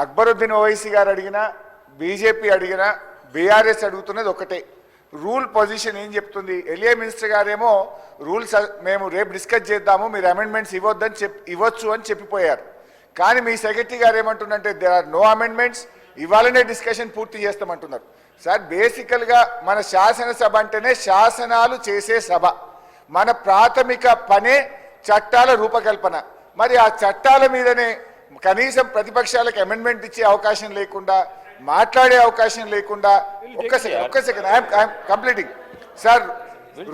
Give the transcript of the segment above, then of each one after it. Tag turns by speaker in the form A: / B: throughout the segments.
A: అక్బరుద్దీన్ ఓవైసీ గారు అడిగినా బీజేపీ అడిగినా బీఆర్ఎస్ అడుగుతున్నది ఒకటే. రూల్ పొజిషన్ ఏం చెప్తుంది? ఎలియా మినిస్టర్ గారేమో రూల్స్ మేము రేపు డిస్కస్ చేద్దాము మీరు అమెండ్మెంట్స్ ఇవ్వద్దని చెప్ ఇవ్వచ్చు అని చెప్పిపోయారు. కానీ మీ సెక్రటరీ గారు ఏమంటుందంటే దేర్ ఆర్ నో అమెండ్మెంట్స్ ఇవాళనే డిస్కషన్ పూర్తి చేస్తామంటున్నారు. సార్ బేసికల్గా మన శాసనసభ అంటేనే శాసనాలు చేసే సభ. మన ప్రాథమిక పనే చట్టాల రూపకల్పన. మరి ఆ చట్టాల మీదనే కనీసం ప్రతిపక్షాలకు అమెండ్మెంట్ ఇచ్చే అవకాశం లేకుండా మాట్లాడే అవకాశం లేకుండా ఒక్క సెకండ్ ఒక్క second I'm completing sir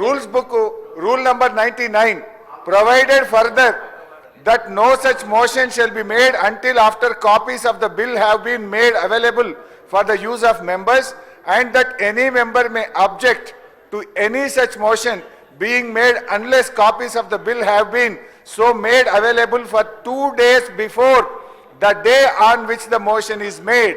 A: rules book rule number ninety nine provided further that no such motion shall be made until after copies of the bill have been made available for the use of members and that any member may object to any such motion being made unless copies of the bill have been so made available for two days before the day on which the motion is made.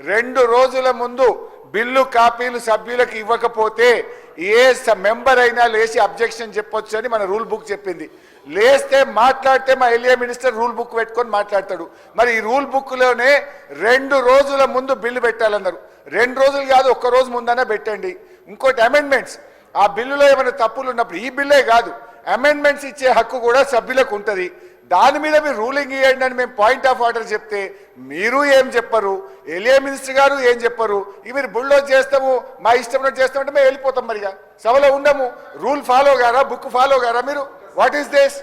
A: రెండు రోజుల ముందు bill కాపీలు సభ్యులకు ఇవ్వకపోతే ఏ స- member అయినా లేచి objection చెప్పొచ్చు అని మన రూల్ బుక్ చెప్పింది. లేస్తే మాట్లాడితే మా ఎల్ఏ మినిస్టర్ రూల్ బుక్ పెట్టుకొని మాట్లాడతాడు. మరి ఈ రూల్ బుక్లోనే రెండు రోజుల ముందు బిల్లు పెట్టాలన్నారు. రెండు రోజులు కాదు ఒక్క రోజు ముందనే పెట్టండి. ఇంకోటి అమెండ్మెంట్స్ ఆ బిల్లులో ఏమైనా తప్పులు ఉన్నప్పుడు ఈ బిల్లే కాదు. అమెండ్మెంట్స్ ఇచ్చే హక్కు కూడా సభ్యులకు ఉంటుంది. దాని మీద మీరు రూలింగ్ ఇవ్వండి అని మేము పాయింట్ ఆఫ్ ఆర్డర్ చెప్తే మీరు ఏం చెప్పరు? ఎలియా మినిస్టర్ గారు ఏం చెప్పరు? ఇవి మీరు బుల్డోజ్ చేస్తాము మా ఇష్టం ఉన్నట్టు చేస్తామంటే మేము వెళ్ళిపోతాం మరిగా. సభలో ఉండము. రూల్ ఫాలో గారా? బుక్ ఫాలో గారా మీరు? What is this